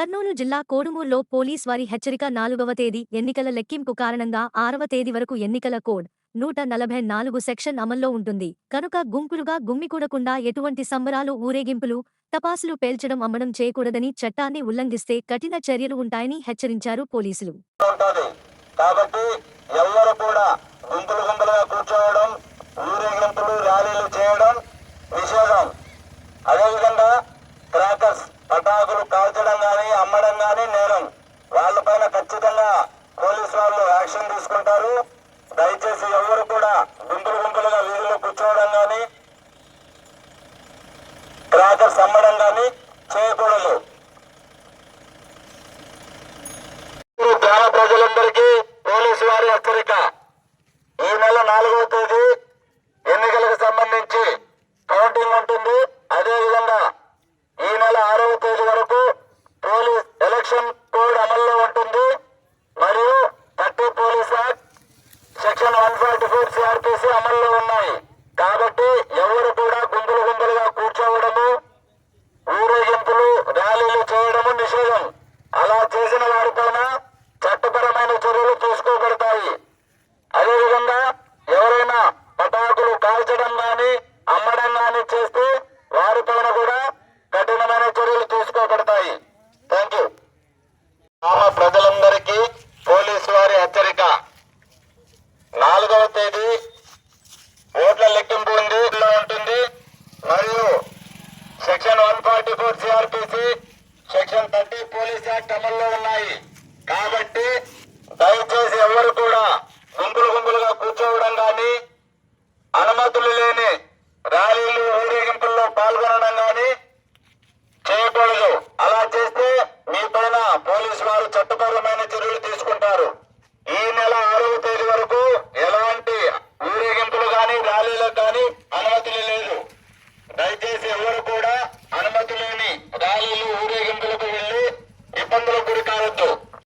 కర్నూలు జిల్లా కోడుమూర్లో పోలీస్ వారి హెచ్చరిక నాలుగవ తేదీ ఎన్నికల లెక్కింపు కారణంగా ఆరవ తేదీ వరకు ఎన్నికల కోడ్ నూట నలభై నాలుగు సెక్షన్ అమల్లో ఉంటుంది. కనుక గుంపులుగా గుమ్మికూడకుండా ఎటువంటి సంబరాలు ఊరేగింపులు తపాసులు పేల్చడం అమ్మడం చేయకూడదని చట్టాన్ని ఉల్లంఘిస్తే కఠిన చర్యలు ఉంటాయని హెచ్చరించారు పోలీసులు ఉంటది కాబట్టి ఎవరు కూడా గుంపులు గుంపులుగా కూర్చోవడం ఊరేగింపులు ర్యాలీలు చేయడం నిషేధం అదేవిధంగా క్రాకర్స్ పటాకులు కాల్చడం కానీ అమ్మడం కానీ నేరం వాళ్ళపైన ఖచ్చితంగా పోలీసు వాళ్ళు యాక్షన్ దయచేసి ఎవరు కూడా గుంపులు గుంపులుగా వీధిలో కూర్చోవడం కానీ క్రాకర్స్ అమ్మడం కానీ చేయకూడదు. గ్రామ ప్రజలందరికీ పోలీసు వారి హెచ్చరిక. ఈ నెల నాలుగవ తేదీ ఎన్నికలకు సంబంధించి కౌంటింగ్ ఉంటుంది. అదే విధంగా ఈ నెల ఆరవ తేదీ వరకు పోలీస్ ఎలక్షన్ కోడ్ అమల్లో ఉంటుంది. మరియు section one forty four CrPC అమల్లో ఉన్నాయి. కాబట్టి ఎవరు కూడా గుంపులు గుంపులుగా కూర్చోవడము ఊరేగింపులు ర్యాలీలు చేయడము నిషేధం. అలా చేసిన వారిపైన చట్టపరమైన చర్యలు తీసుకోబడతాయి. అదేవిధంగా ఎవరైనా పటాకులు కాల్చడం గాని అమ్మడం గాని చేస్తే వారిపైన కూడా కఠినమైన చర్యలు తీసుకోబడతాయి. థ్యాంక్ యూ ప్రజల ప్రజలందరికీ పోలీసు వారి హెచ్చరిక నాలుగవ తేదీ ఓట్ల లెక్కింపు ఉంది ఉంటుంది. మరియు section one forty four CrPC section thirty police act అమల్లో ఉన్నాయి. కాబట్టి దయచేసి ఎవరు కూడా గుంపులు